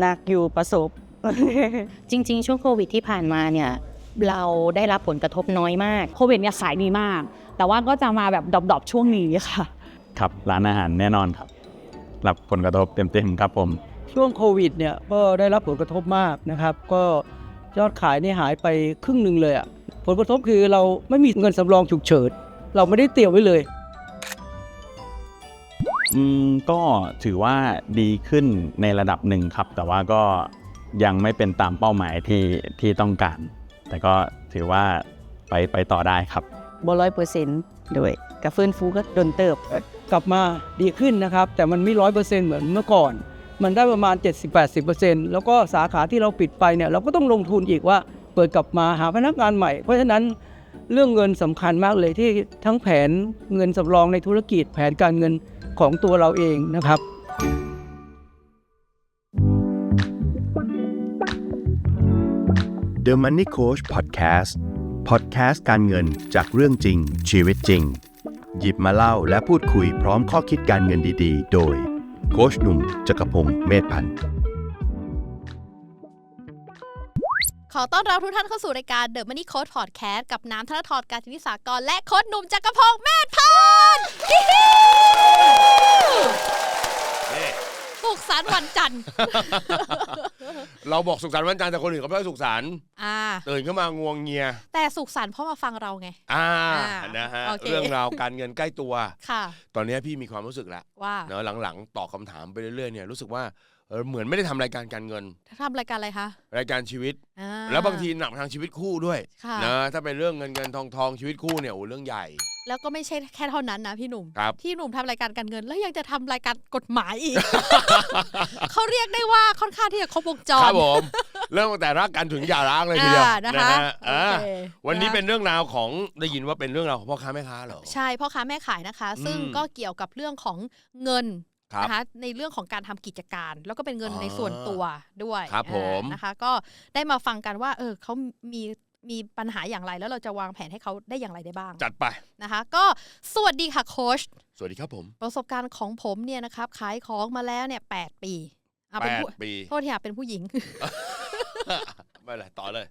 หนักอยู่ประสบ จริง ๆ ช่วงโควิดที่ผ่านมาเนี่ยเราได้รับผลกระทบน้อยมาก โควิดเนี่ยขายดีมาก แต่ว่าก็จะมาแบบดรอปๆช่วงนี้ค่ะ ครับร้านอาหารแน่นอนครับ รับผลกระทบเต็มๆครับผม ช่วงโควิดเนี่ยก็ได้รับผลกระทบมากนะครับ ก็ยอดขายนี่หายไปครึ่งหนึ่งเลยอะผลกระทบคือเราไม่มีเงินสำรองฉุกเฉินเราไม่ได้เตรียมไว้เลย อืมก็ถือว่าดีขึ้นในระดับหนึ่งครับ แต่ว่าก็ยังไม่เป็นตามเป้าหมายที่ที่ต้องการ แต่ก็ถือว่าไปไปต่อได้ครับบ่ร้อยเปอร์เซ็นต์ด้วยกระฟื้นฟูก็โดนเติบ กลับมาดีขึ้นนะครับ แต่มันไม่ร้อยเปอร์เซ็นต์เหมือนเมื่อก่อน มันได้ประมาณ 70-80%แล้วก็สาขาที่เราปิดไปเนี่ยเราก็ต้องลงทุนอีกว่าเปิดกลับมาหาพนักงานใหม่ เพราะฉะนั้นเรื่องเงินสำคัญมากเลยที่ทั้งแผนเงินสำรองในธุรกิจแผนการเงิน ของตัวเราเองนะครับ The Money Coach Podcast Podcast การเงินจากเรื่องจริง ชีวิตจริง หยิบมาเล่าและพูดคุยพร้อมข้อคิดการเงินดีๆ โดย โคชหนุ่มจักรพงศ์เมธพันธ์ ขอต้อนรับทุกท่านเข้าสู่รายการ The Money Code Podcast กับน้ำธนทรการศินิสากรและโค้ชหนุ่มจักรพงศ์แม่พันธ์ ฮิฮิสุขสันต์วันจันทร์เราบอกสุขสันต์วันจันทร์แต่คนอื่นเขาไม่ได้สุขสันต์อ่า ตื่นขึ้นมางวงเงีย แต่สุขสันต์เพราะมาฟังเราไง อ่าอ่านะฮะโอเค เรื่องราวการเงินใกล้ตัว ค่ะ ตอนนี้พี่มีความรู้สึกแล้วว่าเนอะหลังๆตอบคำถามไปเรื่อยๆเนี่ยรู้สึกว่าเออเหมือนไม่ได้ทำรายการการเงิน ทำรายการอะไรคะรายการชีวิต อ่าแล้วบางทีหนักทางชีวิตคู่ด้วยค่ะ นะถ้าเป็นเรื่องเงินเงินทองทองชีวิตคู่เนี่ยโอ้เรื่องใหญ่ แล้วก็ไม่ใช่แค่เท่านั้นนะพี่หนุ่ม ครับพี่หนุ่มทำรายการการเงิน แล้วยังจะทำรายการกฎหมายอีก เขาเรียกได้ว่าค่อนข้างที่จะครบวงจคร รับผม เริ่มตั้งแต่รักกันถึงหย่าร้างเลยทีเดียวอ่านะคะฮอ่าโอเควันนี้ะเป็นเรื่องราวของได้ยินว่าเป็นเรื่องราวของพ่อค้าแม่ค้าเหรอ ใช่พ่อค้าแม่ขายนะคะ ซึ่งอืม ก็เกี่ยวกับเรื่องของเงินครับ นะคะในเรื่องของการทำกิจการ แล้วก็เป็นเงินอ๋อในส่วนตัวด้วยครับอ่าผมนะคะ ก็ได้มาฟังกันว่าเออเขามี มีปัญหาอย่างไร แล้วเราจะวางแผนให้เขาได้อย่างไรได้บ้างจัดไปนะคะ ก็สวัสดีค่ะโค้ชสวัสดีครับผม ประสบการณ์ของผมเนี่ยนะครับขายของมาแล้วเนี่ยแปดปีอะแปเป็นดผู้ปีโทษทีค่ะเป็นผู้หญิงไม่เป็นไรต่อเลย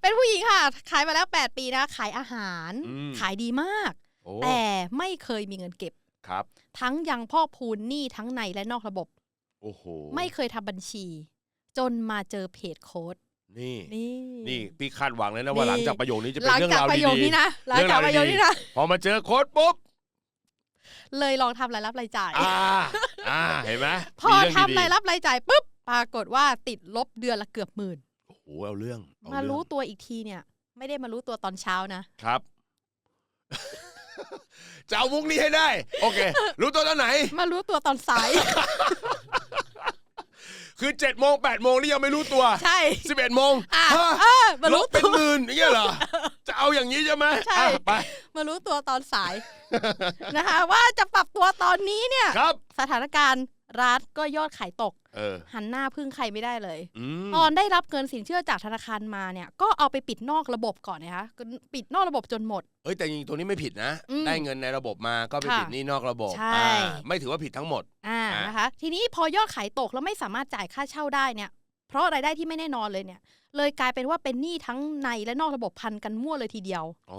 เป็นผู้หญิงค่ะ ขายมาแล้ว 8 ปีนะ ขายอาหารอืมขายดีมากโอ้แต่ไม่เคยมีเงินเก็บครับ ทั้งยังพ่อกพูนหนี้ทั้งในและนอกระบบ โอ้โห ไม่เคยทำบัญชี จนมาเจอเพจโค้ด นี่นี่นี่พี่คาดหวังเลยนะว่านี่หลังจากประโยคนี้จะเป็หนลังเรื่องจากราวประโยคดีนี้นะหลังเรื่องากวจารประโยคดีนี้นะๆพอมาเจอโค้ดปุ๊บเลยลองทำรายรับรายจ่ายอ่าอ่าเห็นไหมพอมีเรื่องทำดีรายรับรายจ่ายปุ๊บปรากฏว่าติดลบเดือนละเกือบหมื่นๆโอ้โหเอาเรื่องเอมาเองรู้ตัวอีกทีเนี่ย ไม่ได้มารู้ตัวตอนเช้านะครับจะเอามุกนี้ให้ได้ โอเค รู้ตัวตอนไหน มารู้ตัวตอนสาย คือเจ็ดโมงแปดโมงนี่ยังไม่รู้ตัวใช่สิบเอ็ดโมงอะฮะเออมาลรู้บเป็นตัว หมื่นอย่างเงี้ยเหรอ จะเอาอย่างนี้ใช่ไหมใช่ อะไป มารู้ตัวตอนสาย นะคะว่าจะปรับตัวตอนนี้เนี่ย ครับ สถานการณ์ ร้านก็ยอดขายตก เออ หันหน้าพึ่งใครไม่ได้เลย อืม ตอนได้รับเงินสินเชื่อจากธนาคารมาเนี่ย ก็เอาไปปิดนอกระบบก่อนนะคะปิดนอกระบบจนหมด เอ้ยแต่จริงๆตัวนี้ไม่ผิดนะ อืมได้เงินในระบบมาก็ไปค่ะผิดหนี่นอกระบบใช่ อ่าไม่ถือว่าผิดทั้งหมด อ่า อะ นะคะ ทีนี้พอยอดขายตกแล้วไม่สามารถจ่ายค่าเช่าได้เนี่ย เพราะรายได้ที่ไม่แน่นอนเลยเนี่ย เลยกลายเป็นว่าเป็นหนี้ทั้งในและนอกระบบพันกันมั่วเลยทีเดียวโอ้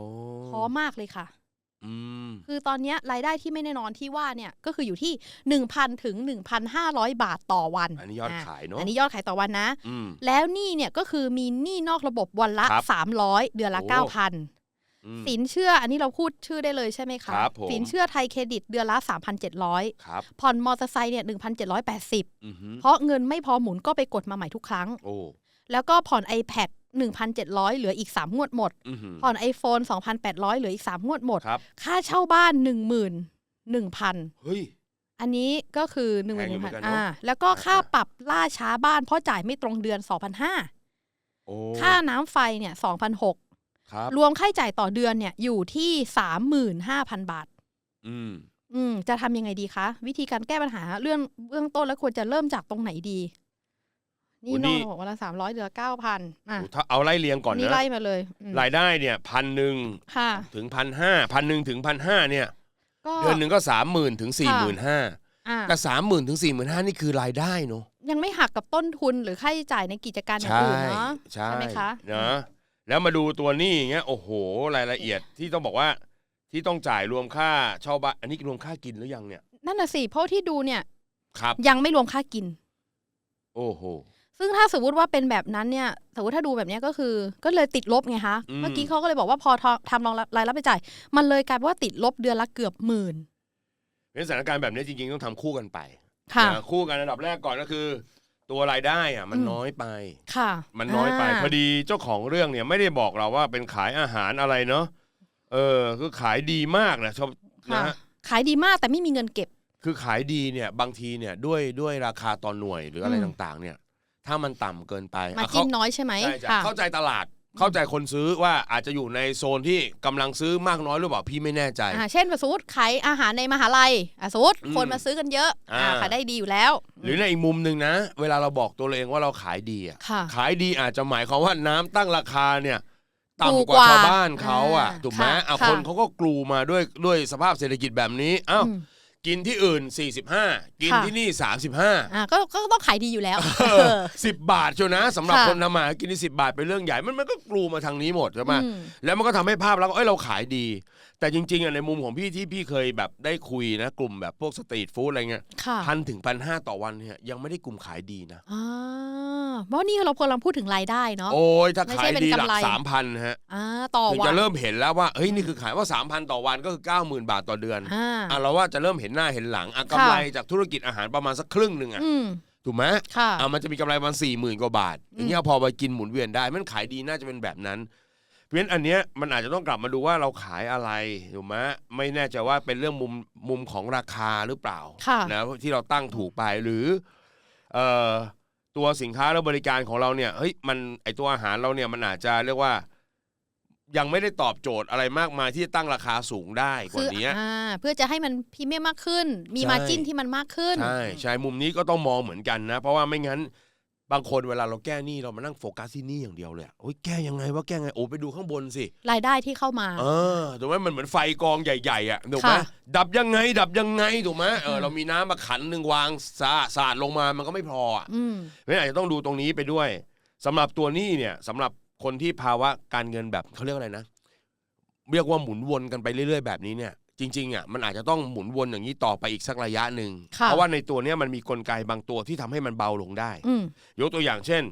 ท้อมากเลยค่ะอืม คือตอนเนี้ยรายได้ที่ไม่แน่นอนที่ว่าเนี่ยก็คืออยู่ที่ 1,000 ถึง 1,500 บาทต่อวัน อันนี้ยอดขายเนอะอันนี้ยอดขายต่อวันนะอืมแล้วหนี้เนี่ยก็คือมีหนี้นอกระบบวันละครับ300 เดือนละโอ้9,000อืมสินเชื่ออันนี้เราพูดชื่อได้เลยใช่ไหมคะครับผมสินเชื่อไทยเครดิตเดือนละ 3,700ครับผ่อนมอเตอร์ไซค์เนี่ย 1,780อือฮึเพราะเงินไม่พอหมุนก็ไปกดมาใหม่ทุกครั้งโอ้แล้วก็ผ่อน iPad 1,700 เหลืออีก 3 งวดหมดอือฮึผ่อน iPhone 2,800 เหลืออีก 3 งวดหมดครับค่าเช่าบ้าน 11,000เฮ้ยอันนี้ก็คือ1 1แพ0งอยู่0เหมือนกัน0เนอะอ่าแล้วก็ค่าอ่าปรับล่าช้าบ้านเพราะจ่ายไม่ตรงเดือน 2,500โอ้ค่าน้ำไฟเนี่ย2,600ครับรวมค่าใช้จ่ายต่อเดือนเนี่ยอยู่ที่ 35,000 บาท อืมอืมจะทำยังไงดีคะ วิธีการแก้ปัญหาเรื่องเบื้องต้นแล้วควรจะเริ่มจากตรงไหนดี นี่โอ้นนี่อกวันละสามร้อยเหลือเก้าพันอะโอ้ถ้าเอาไล่เรียงก่อนนี่นะไล่มาเลยอืมรายได้เนี่ยพันหนึ่งค่ะถึงพันห้าพันหนึ่งถึงพันห้าเนี่ยก็เดือนหนึ่งก็สามหมื่นถึงสี่หมื่นห้าอะแต่สามหมื่นถึงสี่หมื่นห้านี่คือรายได้เนอะยังไม่หักกับต้นทุนหรือค่าใช้จ่ายในกิจการอย่างใช่อื่นเนาะใช่ใช่ไหมคะนะแล้วมาดูตัวหนี้อย่างเงี้ยโอ้โหรายละเอียดที่ต้องบอกว่าที่ต้องจ่ายรวมค่าเช่าบ้านอันนี้รวมค่ากินหรือยังเนี่ย นั่นน่ะสิเพราะที่ดูเนี่ย ครับ ยังไม่รวมค่ากิน โอ้โห ซึ่งถ้าสมมติว่าเป็นแบบนั้นเนี่ยสมมติถ้าดูแบบเนี้ยก็คือ ก็เลยติดลบไงคะอืมเมื่อกี้เขาก็เลยบอกว่าพอทอทำรองรับรายรับรายจ่าย มันเลยกลายเป็นว่าติดลบเดือนละเกือบหมื่นเป็นสถานการณ์แบบนี้จริงๆ ต้องทำคู่กันไปค่ะนะคู่กันอันดับแรกก่อนก็คือ ตัวรายได้อะมันอืมน้อยไปค่ะ มันน้อยไปาพอดีเจ้าของเรื่องเนี่ยไม่ได้บอกเราว่าเป็นขายอาหารอะไรเนาะเออคือขายดีมากนะชอบนะค่ะฮะขายดีมากแต่ไม่มีเงินเก็บ คือขายดีเนี่ยบางทีเนี่ยด้วยด้วยราคาตอนหน่วยหรืออะไรอืมต่างๆ เนี่ย ถ้ามันต่ำเกินไปมาอะจิ้เขานน้อยใช่ไหมใช่จ้ะค่ะ เข้าใจตลาดเข้าใจคนซื้อว่าอาจจะอยู่ในโซนที่กำลังซื้อมากน้อยหรือเปล่าพี่ไม่แน่ใจ อ่าเช่นสมมติขายอาหารในมหาลัยอะสมมติอืมคนมาซื้อกันเยอะอ่า อ่าขายได้ดีอยู่แล้ว หรือในอีกมุมหนึ่งนะ เวลาเราบอกตัวเราเองว่าเราขายดีอะค่ะ ขายดีอาจจะหมายความว่าน้ำตั้งราคาเนี่ยถูกต่ำกว่ากว่าชาวบ้านเขาอะอ่าถูกไหมค่ะอะค่ะ คนเขาก็กลูมาด้วยด้วยสภาพเศรษฐกิจแบบนี้อ้าวอืม กินที่อื่น 45 กินค่ะ ที่นี่ 35 อ่าก็ก็ต้องขายดีอยู่แล้ว เออสิบบาทเชียวนะสำหรับค่ะคนทำมาหากินที่สิบาทเป็นเรื่องใหญ่มันมันก็กลูมาทางนี้หมดใช่ไหมอืม แล้วมันก็ทำให้ภาพลักษณ์ว่าเอ้ยเราขายดี แต่จริงๆอะในมุมของพี่ที่พี่เคยแบบได้คุยนะกลุ่มแบบพวกสตรีทฟู้ดอะไรเงี้ยค่ะพันถึงพันห้าต่อวันเนี่ยยังไม่ได้กลุ่มขายดีนะ อ่าเพราะนี่เรากำลังพูดถึงรายได้เนาะ โอ้ยถ้าไม่ขาใช่ยเป็นดีหลักำกไร สามพันฮะอ่าต่อถึงวัจะนเริ่มเห็นแล้วว่าเฮ้ยนี่คือขายว่าสามพันต่อวันก็คือเก้าหมื่นบาทต่อเดือนอ่า อะเราว่าจะเริ่มเห็นหน้าเห็นหลังอะกำไรจากธุรกิจอาหารประมาณสักครึ่งหนึ่งอะอืม ถูกไหมค่ะอะมันจะมีกำไรประมาณสี่หมื่นกว่าบาท อย่างเงี้ยพอไปกินหมุนเวียนได้ มันขายดีน่าจะเป็นแบบนั้น เพราะฉะนั้นอันเนี้ยมันอาจจะต้องกลับมาดูว่าเราขายอะไรถูกไหมไม่แน่ใจว่าเป็นเรื่องมุมมุมของราคาหรือเปล่าค่ะ นะที่เราตั้งถูกไปหรือเอ่อตัวสินค้าและบริการของเราเนี่ยเฮ้ยมันไอตัวอาหารเราเนี่ยมันอาจจะเรียกว่า ยังไม่ได้ตอบโจทย์อะไรมากมายที่จะตั้งราคาสูงได้กคืว่าอนี้อ่าเพื่อจะให้มันพรีเมียมมากขึ้น มีใช่มาจิ้นที่มันมากขึ้นใช่ใช่มุมนี้ก็ต้องมองเหมือนกันนะ เพราะว่าไม่งั้นบางคนเวลาเราแก้หนี้เรามานั่งโฟกัสที่หนี้อย่างเดียวเลยอะโอ้ยแก้ยังไงว่าแก้ไงโอ้ไปดูข้างบนสิรายได้ที่เข้ามา เออถูกไหมมันเหมือนไฟกองใหญ่ๆอะถูกไหมค่ะดับยังไง ดับยังไงถูกไหมเอออืมเรามีน้ำมาขันหนึ่งวางสาสาดลงมามันก็ไม่พออะอืมเพราะฉะนั้นอาจจะต้องดูตรงนี้ไปด้วยสำหรับตัวหนี้เนี่ยสำหรับ คนที่ภาวะการเงินแบบเขาเรียกอะไรนะ เรียกว่าหมุนวนกันไปเรื่อย ๆ แบบนี้เนี่ย จริงๆอะมันอาจจะต้องหมุนวนอย่างนี้ต่อไปอีกสักระยะหนึ่งค่ะ เพราะว่าในตัวเนี้ยมันมีกลไกบางตัวที่ทำให้มันเบาลงได้ อืม ยกตัวอย่างเช่น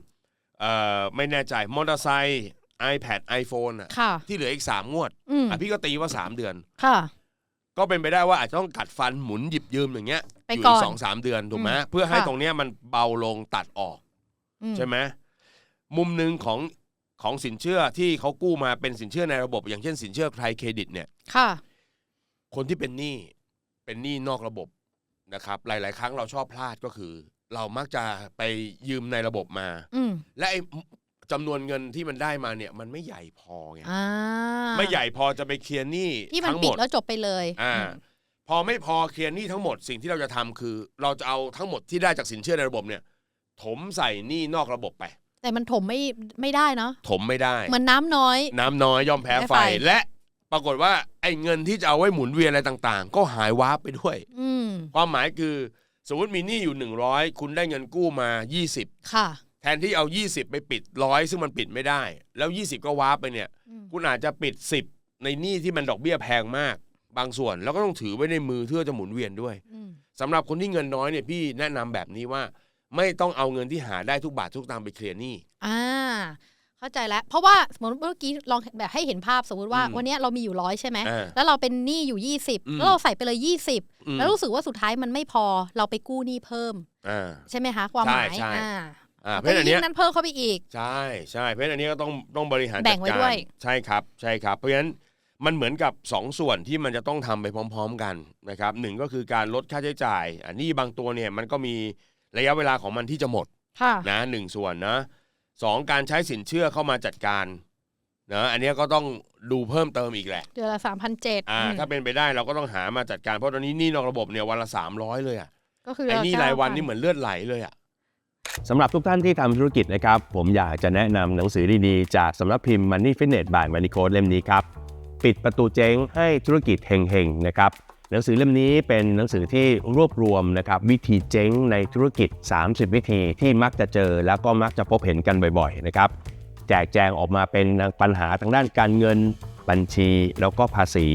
เอ่อไม่แน่ใจมอเตอร์ไซค์ iPad iPhone อะค่ะ ที่เหลืออีก 3 งวดอืม อะพี่ก็ตีว่า 3 เดือน ค่ะ ก็เป็นไปได้ว่าอาจจะต้องกัดฟันหมุนหยิบยืมอย่างเงี้ยไปอยู่ก่อีอนกสองสามเดือนถูกไหมอืมเพื่อให้ค่ะ ตรงเนี้ยมันเบาลงตัดออกอืมใช่ไหมมุมหนึ่งของ ของสินเชื่อที่เขากู้มาเป็นสินเชื่อในระบบ อย่างเช่นสินเชื่อไทยเครดิตเนี่ย ค่ะ คนที่เป็นหนี้เป็นหนี้นอกระบบนะครับ หลาย ๆ ครั้งเราชอบพลาดก็คือ เรามักจะไปยืมในระบบมา อืมและไอ้จำนวนเงินที่มันได้มาเนี่ย มันไม่ใหญ่พอไงอ่าไม่ใหญ่พอจะไปเคลียร์หนี้ที่มันทั้งหปิมดด แล้วจบไปเลยอ่า อืมพอไม่พอเคลียร์หนี้ทั้งหมดสิ่งที่เราจะทำคือ เราจะเอาทั้งหมดที่ได้จากสินเชื่อในระบบเนี่ย ถมใส่หนี้นอกระบบไป แต่มันถมไม่ไม่ได้เนาะถมไม่ได้ เหมือนน้ำน้อย น้ำน้อยย่อมแพ้แพ้ไฟไฟ และปรากฏว่าไอ้เงินที่จะเอาไว้หมุนเวียนอะไรต่างๆ ก็หายวาบไปด้วย อืมความหมายคือสมมติมีหนี้อยู่ 100 คุณได้เงินกู้มา 20 ค่ะ แทนที่เอา 20 ไปปิดร้อยซึ่งมันปิดไม่ได้ แล้ว 20 ก็วาบไปเนี่ย อืม คุณอาจจะปิด 10 ในหนี้ที่มันดอกเบี้ยแพงมาก บางส่วนแล้วก็ต้องถือไว้ในมือเพื่อจะหมุนเวียนด้วย อืม สำหรับคนที่เงินน้อยเนี่ยพี่แนะนำแบบนี้ว่า ไม่ต้องเอาเงินที่หาได้ทุกบาททุกตังค์ไปเคลียร์หนี้ อ่า เข้าใจแล้ว เพราะว่าสมมติเมื่อกี้ลองแบบให้เห็นภาพสมมติว่า อืมวันเนี้ยเรามีอยู่ร้อยใช่ไหม อ่าแล้วเราเป็นหนี้อยู่ยี่สิบอืมแล้วเราใส่ไปเลยยี่สิบอืมแล้วรู้สึกว่าสุดท้ายมันไม่พอเราไปกู้หนี้เพิ่ม อ่า ใช่ไหมคะ ความหมายใช่ใช่ อ่าอ่าเพก็ราะฉะนั้นอันยิ่เนี้ยงนั้นเพิ่มเข้าไปอีก ใช่ใช่เพราะฉะนั้นอันนี้ก็ต้องต้องบริหารแบ่จังดไว้กาด้วรยใช่ครับใช่ครับ เพราะฉะนั้นมันเหมือนกับ 2 ส่วนที่มันจะต้องทำไปพร้อม ๆ กันนะครับหนึ่งก็คือการลดค่าใช้จ่ายอันนี้บางตัวเนี่ยมันก็มี ระยะเวลาของมันที่จะหมดค่ะ นะหนึ่งส่วนนะสองการใช้สินเชื่อเข้ามาจัดการนะอันเนี้ยก็ต้องดูเพิ่มเติมอีกแหละ เดือนละสามพันเจ็ดอ่า ถ้าเป็นไปได้เราก็ต้องหามาจัดการเพราะตอนนี้หนี่นอกระบบเนี่ยวันละ300เลยอะก็คือไอ้หนี่เก้รายวันพันี่เหมือนเลือดไหลเลยอะ สำหรับทุกท่านที่ทำธุรกิจนะครับ ผมอยากจะแนะนำหนังสือดีๆ จากสำนักพิมพ์ Money Fitness by Money Code เล่มนี้ครับ ปิดประตูเจ๊งให้ธุรกิจเฮงๆนะครับ หนังสือเล่มนี้เป็นหนังสือที่รวบรวมนะครับวิธีเจ๊งในธุรกิจ 30 วิธีที่มักจะเจอ แล้วก็มักจะพบเห็นกันบ่อยๆนะครับแจกแจงออกมาเป็นปัญหาทางด้านการเงินบัญชีแล้วก็ภาษี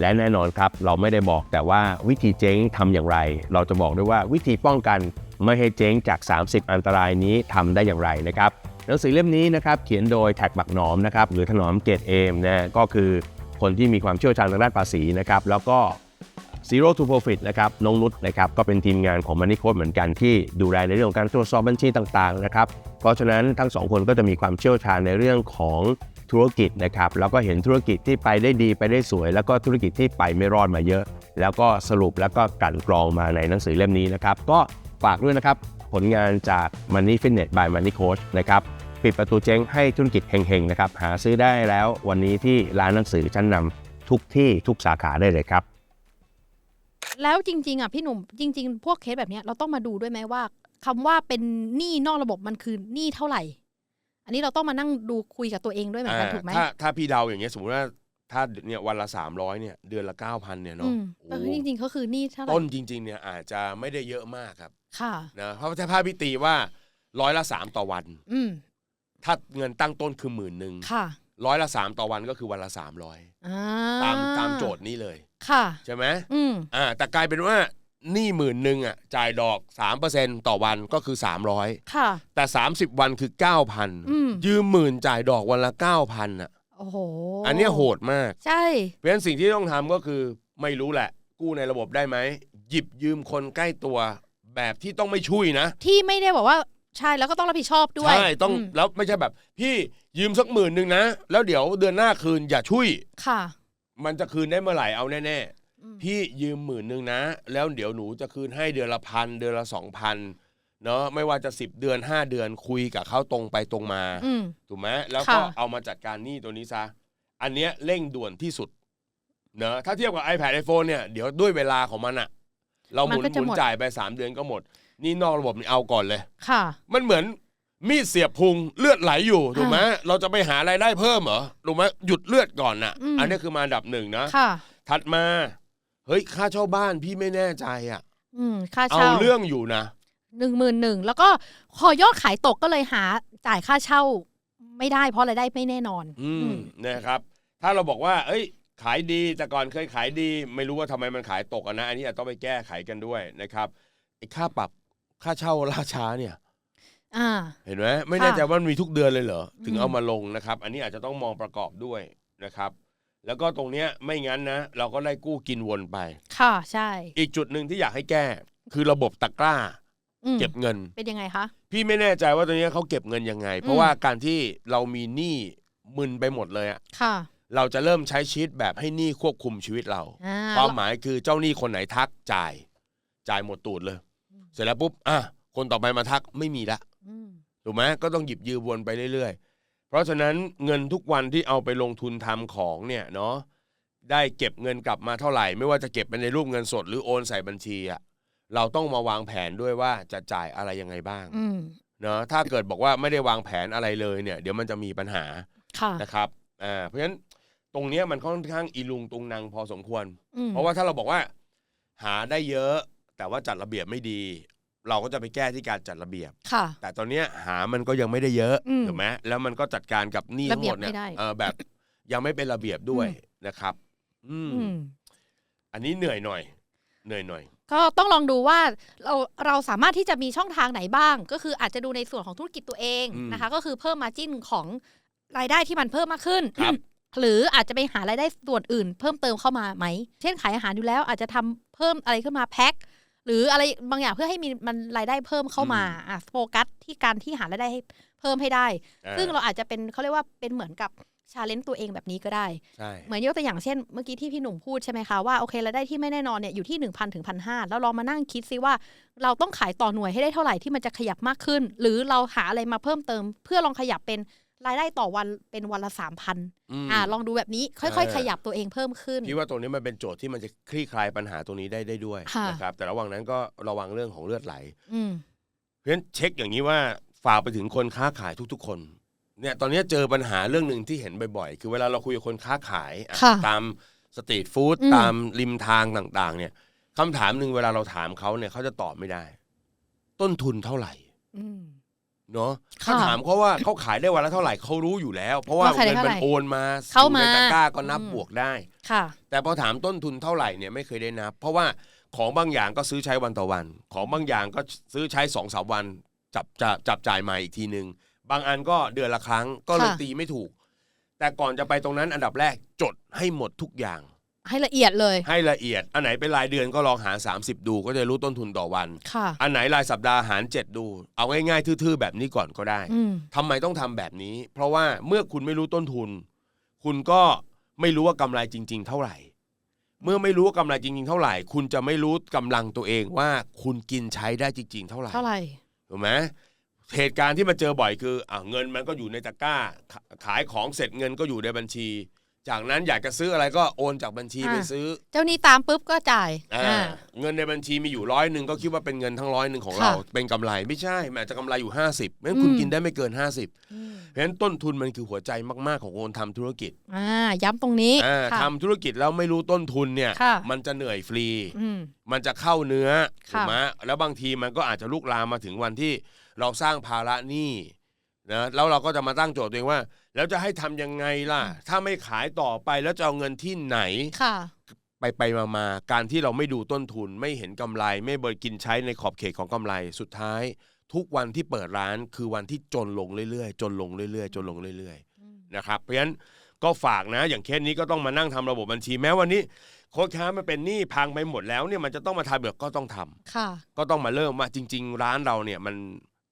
และแน่นอนครับ เราไม่ได้บอกแต่ว่าวิธีเจ๊งทำอย่างไร เราจะบอกด้วยว่าวิธีป้องกันไม่ให้เจ๊งจาก 30 อันตรายนี้ทำได้อย่างไรนะครับหนังสือเล่มนี้นะครับเขียนโดยแท็กบักหนอมนะครับหรือถนอมเกตเอมนะก็คือคนที่มีความเชี่ยวชาญทางด้านภาษีนะครับแล้วก็ Zero to Profit นะครับน้องนุชนะครับก็เป็นทีมงานของ Money Code เหมือนกันที่ดูแลในเรื่องของการตรวจสอบบัญชีต่างๆนะครับเพราะฉะนั้นทั้งสองคนก็จะมีความเชี่ยวชาญในเรื่องของธุรกิจนะครับแล้วก็เห็นธุรกิจที่ไปได้ดีไปได้สวย แล้วก็ธุรกิจที่ไปไม่รอดมาเยอะ แล้วก็สรุปแล้วก็กลั่นกรองมาในหนังสือเล่มนี้นะครับก็ฝากด้วยนะครับผลงานจาก Money Fitness by Money Coach นะครับปิดประตูเจ๊งให้ธุรกิจเฮงๆนะครับหาซื้อได้แล้ววันนี้ที่ร้านหนังสือชั้นนำทุกที่ทุกสาขาได้เลยครับ แล้วจริง ๆอะพี่หนุ่มจริง ๆ พวกเคสแบบเนี้ยเราต้องมาดูด้วยไหมว่าคำว่าเป็นหนี้นอกระบบมันคือหนี้เท่าไหร่ อันนี้เราต้องมานั่งดูคุยกับตัวเองด้วยเหมือนกันอ่าถูกไหมถ้าถ้าพี่เดาอย่างเงี้ยสมมติว่าถ้าเนี่ยวันละ300เนี่ยเดือนละ9,000เนี่ยอืเนาะมโอ้แต่คือจริงๆเขาคือหนี้เท่าไหร่ต้นจริง ๆ เนี่ยอาจจะไม่ได้เยอะมากครับ ค่ะนะเพราะถ้าภาพพี่ตีว่าร้อยละสามต่อวัน อืมถ้าเงินตั้งต้นคือหมื่นหนึ่งค่ะร้อยละสามต่อวันก็คือวันละสามร้อยอ่าตามตามโจทย์นี้เลย ค่ะ ใช่ไหมอืมอ่าแต่กลายเป็นว่าหนี้หมื่นหนึ่งอะจ่ายดอก 3%ต่อวันก็คือ 300 ค่ะ แต่ 30 วันคืออืม9,000 ยืมหมื่นจ่ายดอกวันละ 9,000อะโอ้โหอันเนี้ยโหดมาก ใช่ เพราะฉะนั้นสิ่งที่ต้องทำก็คือไม่รู้แหละ กู้ในระบบได้ไหม หยิบยืมคนใกล้ตัว แบบที่ต้องไม่ช่วยนะ ที่ไม่ได้บอกว่าใช่แล้วก็ต้องรับผิดชอบด้วยใช่ต้องมแล้วไม่ใช่แบบ พี่ยืมสักหมื่นหนึ่งนะ แล้วเดี๋ยวเดือนหน้าคืนอย่าช่วยค่ะ มันจะคืนได้เมื่อไหร่เอาแน่อืมๆพี่ยืมหมื่นหนึ่งนะ แล้วเดี๋ยวหนูจะคืนให้เดือนละพันเดือนละสองพันเนาะไม่ว่าจะ10เดือน5เดือนคุยกับเขาตรงไปตรงมาอืม ถูกไหมแล้วก็ค่ะ เอามาจัดการหนี้ตัวนี้ซะอันเนี้ยเร่งด่วนที่สุดเนอะถ้าเทียบกับ iPad iPhone เนี่ยเดี๋ยวด้วยเวลาของมันอะเราหมุนมันก็หจะมุนหมด จ่ายไป3เดือนก็หมด นี่นอกระบบนี่เอาก่อนเลย ค่ะ มันเหมือน มีดเสียบพุงเลือดไหลอยู่ถูกไหมเราจะไปหารายได้เพิ่มเหรอถูกไหมหยุดเลือดก่อนน่ะ อืม อันนี้คือมาอันดับหนึ่งนะค่ะ ถัดมาเฮ้ยค่าเช่าบ้านพี่ไม่แน่ใจอะ อืมค่าเอาเช่าเรื่องอยู่นะ หนึ่งหมื่นหนึ่งแล้วก็พอยอดขายตกก็เลยหาจ่ายค่าเช่าไม่ได้เพราะรายได้ไม่แน่นอน อือืมมนะครับ ถ้าเราบอกว่า เอ้ย ขายดีแต่ก่อนเคยขายดี ไม่รู้ว่าทำไมมันขายตกอะนะ อันนี้อาจต้องไปแก้ไขกันด้วยนะครับไอ้ค่าปรับค่าเช่าล่าช้าเนี่ย อ่า เห็นไหมไม่แน่ใจค่ะว่ามันมีทุกเดือนเลยเหรอ ถึงอืมเอามาลงนะครับ อันนี้อาจจะต้องมองประกอบด้วยนะครับ แล้วก็ตรงเนี้ยไม่งั้นนะ เราก็ได้กู้กินวนไป ค่ะใช่อีกจุดหนึ่งที่อยากให้แก้ คือระบบตะกร้า อืมเก็บเงิน เป็นยังไงคะ พี่ไม่แน่ใจว่าตรงนี้ยเขาเก็บเงินยังไง เพราะอืมว่าการที่เรามีหนี้มึนไปหมดเลยอะค่ะเราจะเริ่มใช้ชีวิตแบบให้หนี้ควบคุมชีวิตเรา อ่าความหมายคือเจ้าหนี้คนไหนทักจ่าย จ่ายหมดตูดเลย เสร็จแล้วปุ๊บอะคนต่อไปมาทักไม่มีละอืม ถูกไหมก็ต้องหยิบยืมวนไปเรื่อยๆ เพราะฉะนั้นเงินทุกวันที่เอาไปลงทุนทำของเนี่ยเนาะได้เก็บเงินกลับมาเท่าไหร่ ไม่ว่าจะเก็บเป็นในรูปเงินสดหรือโอนใส่บัญชีอะเราต้องมาวางแผนด้วยว่าจะจ่ายอะไรยังไงบ้างอืมเนาะถ้าเกิดบอกว่าไม่ได้วางแผนอะไรเลยเนี่ย เดี๋ยวมันจะมีปัญหาค่ะนะครับอ่าเพราะฉะนั้นตรงเนี้ยมันค่อนข้างอีลุงตุงนางพอสมควรอืมเพราะว่าถ้าเราบอกว่า หาได้เยอะแต่ว่าจัดระเบียบไม่ดี เราก็จะไปแก้ที่การจัดระเบียบ ค่ะ แต่ตอนเนี้ยหามันก็ยังไม่ได้เยอะอืมถูกไหมแล้วมันก็จัดการกับหนี้ทั้งหมดเนี่ยระเบียบไม่ได้ เออแบบยังไม่เป็นระเบียบด้วยอืมนะครับ อืม อืม อันนี้เหนื่อยหน่อย เหนื่อยหน่อย ก็ต้องลองดูว่าเราเราสามารถที่จะมีช่องทางไหนบ้าง ก็คืออาจจะดูในส่วนของธุรกิจตัวเองอืมนะคะ ก็คือเพิ่มมาจิ้นของรายได้ที่มันเพิ่มมากขึ้น ครับหรืออาจจะไปหารายได้ส่วนอื่น เพิ่มเติมเข้ามาไหม เช่นขายอาหารอยู่แล้วอาจจะทำเพิ่มอะไรขึ้นมาแพ็ค หรืออะไรบางอย่างเพื่อให้มีมันรายได้เพิ่มเข้ามาอะโฟกัสที่การที่หารายได้ให้เพิ่มให้ได้อ่าซึ่งเราอาจจะเป็นเขาเรียกว่าเป็นเหมือนกับชาเลนจ์ตัวเองแบบนี้ก็ได้ใช่เหมือนยกตัวอย่างเช่นเมื่อกี้ที่พี่หนุ่มพูดใช่ไหมคะว่าโอเครายได้ที่ไม่แน่นอนเนี่ยอยู่ที่ 1 0 0 0ถึงพันห้าแล้วลองมานั่งคิดซิว่า เราต้องขายต่อหน่วยให้ได้เท่าไหร่ที่มันจะขยับมากขึ้น หรือเราหาอะไรมาเพิ่มเติม เพื่อลองขยับเป็น รายได้ต่อวันเป็นวันละสามพันอืมอ่า ลองดูแบบนี้ค่อยเออๆขยับตัวเองเพิ่มขึ้นพี่ว่าตรงนี้มันเป็นโจทย์ที่มันจะคลี่คลายปัญหาตรงนี้ได้ได้ด้วยค่ะนะครับแต่ระหว่างนั้นก็ระวังเรื่องของเลือดไหลอืมเพราะฉะนั้นเช็คอย่างนี้ว่าฝากไปถึงคนค้าขายทุกๆ คนเนี่ยตอนนี้เจอปัญหาเรื่องหนึ่งที่เห็นบ่อยๆ คือเวลาเราคุยกับคนค้าขายอะค่ะตามสตรีทฟู้ดอืมตามริมทางต่างๆ เนี่ยคำถามหนึ่งเวลาเราถามเขาเนี่ยเขาจะตอบไม่ได้ ต้นทุนเท่าไหร่อืม เนาะค่ะถ้าถามเขาว่าเขาขายได้วันละเท่าไหร่เขารู้อยู่แล้ว เพราะว่าว่าขายได้เงินมันเท่าไหร่โอนมาเข้ามาอยู่ในตะกร้าก็นับอืมบวกได้ค่ะ แต่พอถามต้นทุนเท่าไหร่เนี่ยไม่เคยได้นับ เพราะว่าของบางอย่างก็ซื้อใช้วันต่อวัน ของบางอย่างก็ซื้อใช้สองสามวัน จับจับจับจ่ายใหม่อีกทีหนึ่งบางอันก็เดือนละครั้งก็เลยค่ะตีไม่ถูก แต่ก่อนจะไปตรงนั้นอันดับแรกจดให้หมดทุกอย่าง ให้ละเอียดเลย ให้ละเอียด อันไหนเป็นรายเดือนก็ลองหาร 30 ดูก็จะรู้ต้นทุนต่อวัน ค่ะ อันไหนรายสัปดาห์หาร 7 ดู เอาง่ายๆทื่อๆแบบนี้ก่อนก็ได้อืม ทำไมต้องทำแบบนี้ เพราะว่าเมื่อคุณไม่รู้ต้นทุน คุณก็ไม่รู้ว่ากำไรจริง ๆ เท่าไหร่ เมื่อไม่รู้ว่ากำไรจริง ๆ เท่าไหร่ คุณจะไม่รู้กำลังตัวเองว่าคุณกินใช้ได้จริง ๆ เท่าไหร่ เท่าไหร่ ถูกไหมเหตุการณ์ที่มาเจอบ่อยคืออ่าเงินมันก็อยู่ในตะกร้าขะขายของเสร็จเงินก็อยู่ในบัญชี จากนั้นอยากจะซื้ออะไรก็โอนจากบัญชีอ่าไปซื้อ เจ้านี้ตามปุ๊บก็จ่ายอ่าอ่าเงินในบัญชีมีอยู่ร้อยหนึ่งก็คิดว่าเป็นเงินทั้งร้อยหนึ่งของค่ะเราเป็นกำไรไม่ใช่มันอาจจะกำไรอยู่ 50งั้นคุณอืมกินได้ไม่เกิน 50อืมเพราะฉะนั้นต้นทุนมันคือหัวใจมากๆของคนทำธุรกิจอ่าย้ำตรงนี้อ่าค่ะทำธุรกิจแล้วไม่รู้ต้นทุนเนี่ยค่ะมันจะเหนื่อยฟรีอืมมันจะเข้าเนื้อค่ะถูกไหมแล้วบางทีมันก็อาจจะลุกลามมาถึงวันที่เราสร้างภาระหนี้ นะแล้วเราก็จะมาตั้งโจทย์ตัวเองว่า แล้วจะให้ทำยังไงล่ะ ถ้าไม่ขายต่อไปแล้วจะเอาเงินที่ไหน ค่ะ ไปไปมามาการที่เราไม่ดูต้นทุนไม่เห็นกำไร ไม่บริกินใช้ในขอบเขตของกำไรสุดท้าย ทุกวันที่เปิดร้านคือวันที่จนลงเรื่อยๆ จนลงเรื่อยๆ จนลงเรื่อยๆนะครับเพราะฉะนั้นก็ฝากนะ อย่างเคสนี้ก็ต้องมานั่งทำระบบบัญชี แม้วันนี้โค้ดค้ามันเป็นหนี้พังไปหมดแล้วเนี่ยมันจะต้องมาทำเบิกก็ต้องทำค่ะ ก็ต้องมาเริ่มว่าจริง ๆ ร้านเราเนี่ยมัน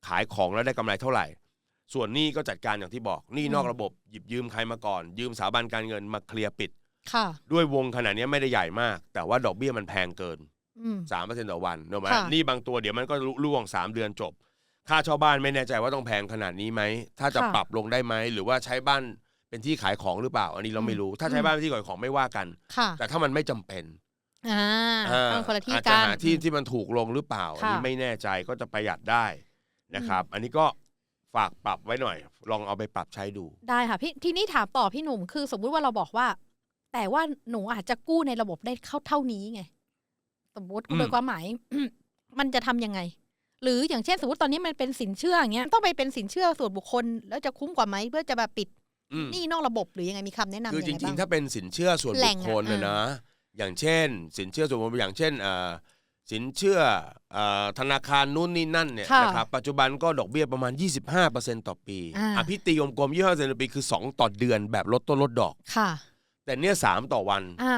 ขายของแล้วได้กำไรเท่าไหร่ ส่วนหนี้ก็จัดการอย่างที่บอกหนี้นอกระบบหยิบยืมใครมาก่อน ยืมสถาบันการเงินมาเคลียร์ปิด ค่ะ ด้วยวงขนาดนี้ไม่ได้ใหญ่มาก แต่ว่าดอกเบี้ยมันแพงเกินอืม3%ต่อวันเนอะไหมค่ะ หนี่บางตัวเดี๋ยวมันก็ล่วง3เดือนจบ ค่าเช่าบ้านไม่แน่ใจว่าต้องแพงขนาดนี้ไหมถ้าจะค่ะปรับลงได้ไหมหรือว่าใช้บ้านเป็นที่ขายของหรือเปล่า อันนี้เราไม่รู้ถ้าใช้อืมบ้านเป็นที่ขายของไม่ว่ากัน ค่ะแต่ถ้ามันไม่จำเป็น อ่าอ่าต้องคนละที่อาจกัจะนหาที่ที่มันถูกลงหรือเปล่า อันนี้ค่ะ ไม่แน่ใจก็จะประหยัดได้นะครับ อันนี้ก็ ฝากปรับไว้หน่อย ลองเอาไปปรับใช้ดู ได้ค่ะพี่ทีนี้ถามต่อพี่หนุ่มคือ สมมุติว่าเราบอกว่า แต่ว่าหนูอาจจะกู้ในระบบได้เข้าเท่านี้ไง สมมติอืมโดยความหมาย มันจะทำยังไง หรืออย่างเช่นสมมติตอนนี้มันเป็นสินเชื่ออย่างเงี้ยต้องไปเป็นสินเชื่อส่วนบุคคล แล้วจะคุ้มกว่าไหมเพื่อจะแบบปิดอืมหนี้นอกระบบหรือยังไงมีคำแนะนำคือจยังไงริงบ้างๆ ถ้าเป็นสินเชื่อส่วนแหล่บุคงคลอะนะนะอย่างเช่น สินเชื่อส่วนบุคคลอย่างเช่นเอ่อ สินเชื่อเอ่อธนาคารนู้นนี่นั่นเนี่ยค่ะนะครับปัจจุบันก็ดอกเบี้ยประมาณ 25%ต่อปีอ่าอะพี่ตีกลมๆ25%ต่อปีคือ 2 ต่อเดือนแบบลดต้นลดดอก ค่ะ แต่เนี่ยสามต่อวัน อ่า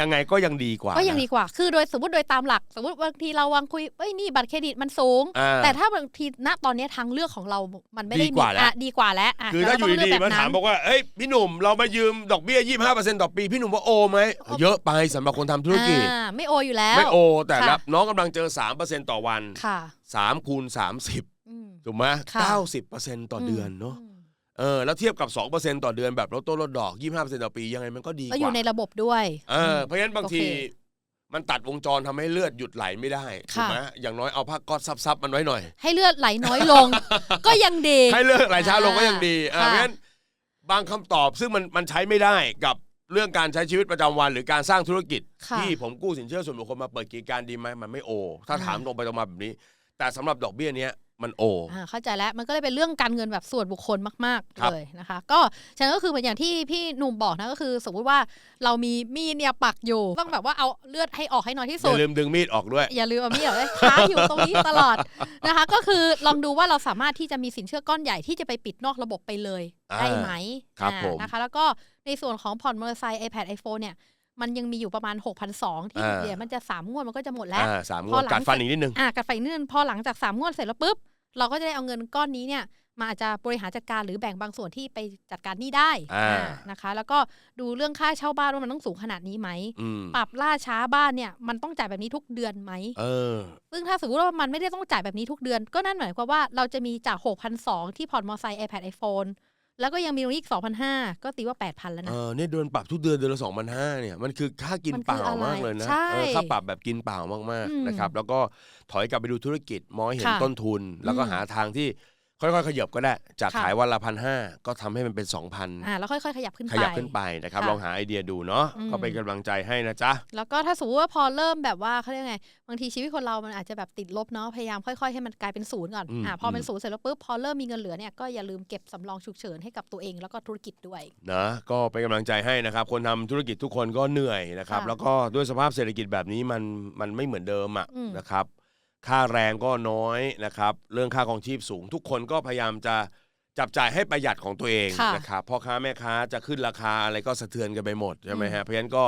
ยังไงก็ยังดีกว่าก็ยังนะดีกว่า คือโดยสมมติโดยตามหลัก สมมติบางทีเราวางคุยเอ้ยนี่บัตรเครดิตมันสูงอ่าแต่ถ้าบางทีณตอนนี้ทางเลือกของเรา มันไม่ได้ดีกว่าแล้วอะดีกว่าแล้วะคือถ้าอยู่เรต้งดีเลืๆมาถามแบบบอกว่าเอ้ยพี่หนุ่มเรามายืมดอกเบี้ย25%ต่อปีพี่หนุ่มว่าโอไหมเยอะไปสำหรับคนทำธุรกิจอ่าไม่โออยู่แล้วไม่โอ แต่ค่ะรับน้องกำลังเจอ3%ต่อวันค่ะ3คูณ30อืมถูกไหมค่ะเก้าสิบเปอร์เซ็นต์ต่อเดือนเนาะ เออแล้วเทียบกับ 2%ต่อเดือนแบบลดต้นลดดอก 25%ต่อปียังไงมันก็ดีกก็อยู่ว่าในระบบด้วย เออเพราะฉะนั้นบางทีโอเคมันตัดวงจรทำให้เลือดหยุดไหลไม่ได้ถูกไหมอย่างน้อยเอาผ้าก๊อซซับๆมันไว้หน่อย ให้เลือดไหลน้อยลง ก็ยังดี ให้เลือดไหลช้าลงก็อ่ายังดีอ่าค่ะ เพราะฉะนั้นบางคำตอบซึ่งมันมันใช้ไม่ได้กับเรื่องการใช้ชีวิตประจำวัน หรือการสร้างธุรกิจ ค่ะ ที่ผมกู้สินเชื่อส่วนบุคคลมาเปิดกิจการดีไหมมันไม่โอ ถ้าอ่า ถามตรงไปตรงมาแบบนี้ แต่สำหรับดอกเบี้ยเนี้ย มันโออ่าเข้าใจแล้วมันก็เลยเป็นเรื่องการเงินแบบส่วนบุคคลมากครับๆเลยนะคะ ก็ฉะนั้นก็คือเหมือนอย่างที่พี่หนุ่มบอกนะก็คือ สมมุติว่าเรามีมีดเนี่ยปักอยู่ต้องแบบว่าเอาเลือดให้ออกให้น้อยที่อสุด ย่าลืมดึงมีดออกด้วย อย่าลืมเอามีดออกเลยค้าอยู่ตรงนี้ตลอดนะคะ ก็คือลองดูว่าเราสามารถที่จะมีสินเชื่อก้อนใหญ่ที่จะไปปิดนอกระบบไปเลยอ่าได้ไหมครับอ่าผม นะคะ แล้วก็ในส่วนของผ่อนมอเตอร์ไซค์ iPad iPhone เนี่ยมันยังมีอยู่ประมาณ 6,200 ที่อ่าเดี๋ยวมันจะสามงวดมันก็จะหมดแล้ว อ่าสามงพวอดหลัง กัดฟันอีกนิดนึง อะกับไฟเนื่นพอหลังจากสามงวดเสร็จแล้วปุ๊บ เราก็จะได้เอาเงินก้อนนี้เนี่ยมาอาจจะบริหารจัดการหรือแบ่งบางส่วนที่ไปจัดการหนี้ได้อ่าอ่านะคะ แล้วก็ดูเรื่องค่าเช่าบ้านว่ามันต้องสูงขนาดนี้ไหมอืมปรับล่าช้าบ้านเนี่ยมันต้องจ่ายแบบนี้ทุกเดือนไหมเออซึ่งถ้าสมมติว่ามันไม่ได้ต้องจ่ายแบบนี้ทุกเดือน ก็นั่นหมายความว่าเราจะมีจาก6,200 ที่ผ่อนมอเตอร์ไซค์ iPad iPhone แล้วก็ยังมีตรงนี้อีก2,500 ก็ตีว่า 8,000 แล้วเอนะ อเนี่ยเดือนปรับทุกเดือนเดือนละสองพันห้าเนี่ยมันคือค่ากินมันคือเปล่าอะไรมากเลยนะใช่เออค่าปรับแบบกินเปล่ามากอืมๆนะครับแล้วก็ถอยกลับไปดูธุรกิจมองให้เห็นค่ะต้นทุน แล้วก็อืม หาทางที่ ค่อยๆ ขยับก็ได้ จากค่ะ ขายวันละพันห้าก็ทำให้มันเป็นอ่าแล้วค่อยๆ ขยับขึ้น2,000ไป ขยับขึ้นไปนะครับ ค่ะลองหาไอเดียดูเนาะ อืม ก็เป็นกำลังใจให้นะจ๊ะ แล้วก็ถ้าสมมติว่าพอเริ่มแบบว่าเขาเรียกไงบางทีชีวิตคนเรามันอาจจะแบบติดลบเนาะพยายามค่อยๆให้มันกลายเป็นศูนย์ก่อนอืมอ่าพอเป็นอืม ศูนย์เสร็จแล้วปุ๊บพอเริ่มมีเงินเหลือเนี่ยก็อย่าลืมเก็บสำรองฉุกเฉินให้กับตัวเองแล้วก็ธุรกิจด้วย นะ ก็เป็นกำลังใจให้นะครับ คนทำธุรกิจทุกคนก็เหนื่อยนะครับ ค่ะแล้วก็ด้วยสภาพเศรษฐกิจแบบนี้มันมันไม่เหมือนเดิมอะอืม นะครับ ค่าแรงก็น้อยนะครับเรื่องค่าของชีพสูง ทุกคนก็พยายามจะจับจ่ายให้ประหยัดของตัวเองค่ะนะครับพ่อค้าแม่ค้าจะขึ้นราคาอะไรก็สะเทือนกันไปหมดใช่ไหมฮะเพราะฉะนั้นก็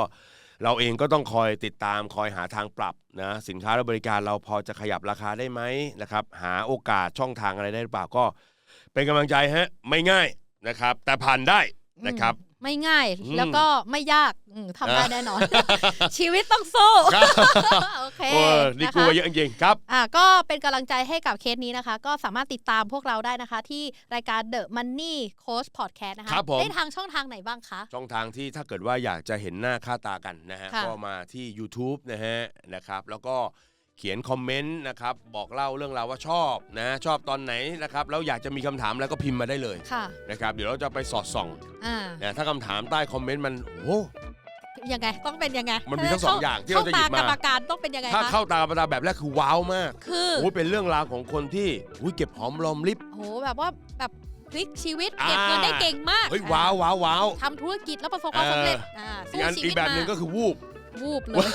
เราเองก็ต้องคอยติดตามคอยหาทางปรับนะสินค้าและบริการเราพอจะขยับราคาได้ไหมนะครับหาโอกาสช่องทางอะไรได้หรือเปล่าก็ เป็นกำลังใจฮะไม่ง่ายนะครับ แต่ผ่านได้นะครับอืม ไม่ง่ายอืมแล้วก็ไม่ยากอืมทำได้อะแน่นอน ชีวิตต้องสู้ครับโอเคโอ้นี่นะกลัวคะเยอะจริงๆครับอะก็เป็นกำลังใจให้กับเคสนี้นะคะ ก็สามารถติดตามพวกเราได้นะคะ ที่รายการ The Money Coach Podcast นะคะครับผมได้ทางช่องทางไหนบ้างคะ ช่องทางที่ถ้าเกิดว่าอยากจะเห็นหน้าค่าตากันนะฮะค่ะก็มาที่ YouTube นะฮะนะครับ แล้วก็ เขียนคอมเมนต์นะครับบอกเล่าเรื่องราวว่าชอบนะชอบตอนไหนนะครับแล้วอยากจะมีคำถามแล้วก็พิมพ์มาได้เลยค่ะ นะครับเดี๋ยวเราจะไปสอดส่องอ่านะถ้าคำถามใต้คอมเมนต์มันโอ้ ยังไงต้องเป็นยังไงมันมีทั้งสองอย่างที่เราจะหยิบมา เข้ตกรรมการต้องเป็นยังไงถ้าคะเข้าตาประดาแบบแรกคือว้าวมากคือโอ้ยเป็นเรื่องราวของคนที่อุ้ยเก็บหอมรอมริบ โหแบบว่าแบบพลิกชีวิตอ่าเก็บเงินได้เก่งมากเฮ้ยว้าวว้าวว้าวทำธุรกิจแล้วประสบความสำเร็จอ่าอีสู้กอันชีอีวิกตแบบหนึ่งมาก็คือวูบ วูบเลย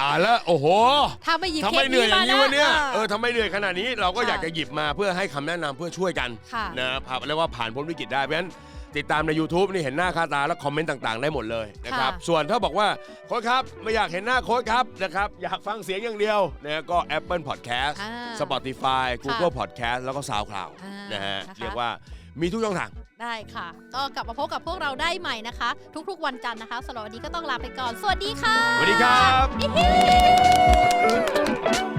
อ่าแล้วโอ้โหถ้าไม่หยิบทำเคไมสเหนื่อยอย่างนี้วะเนี่ยมาะเออทำไมเหนื่อยขนาดนี้เราก็ค่ะอยากจะหยิบมาเพื่อให้คำแนะนำเพื่อช่วยกันค่ะ นะผ่านเรียกว่าผ่านพ้นวิกฤตได้เพราะฉะนั้นติดตามใน YouTube นี่เห็นหน้าค่าตาและคอมเมนต์ต่างๆ ได้หมดเลยนะครับค่ะ ส่วนถ้าบอกว่าโค้ชครับไม่อยากเห็นหน้าโค้ชครับนะครับอยากฟังเสียงอย่างเดียวนะก็ Apple Podcast อ่า Spotify Google Podcast แล้วก็ SoundCloud อ่านนะฮะนะคะ เรียกว่ามีทุกช่องทาง ได้ค่ะ ก็กลับมาพบกับพวกเราได้ใหม่นะคะ ทุกๆวันจันทร์นะคะสำหรับวันนี้ก็ต้องลาไปก่อน สวัสดีค่ะ สวัสดีครับ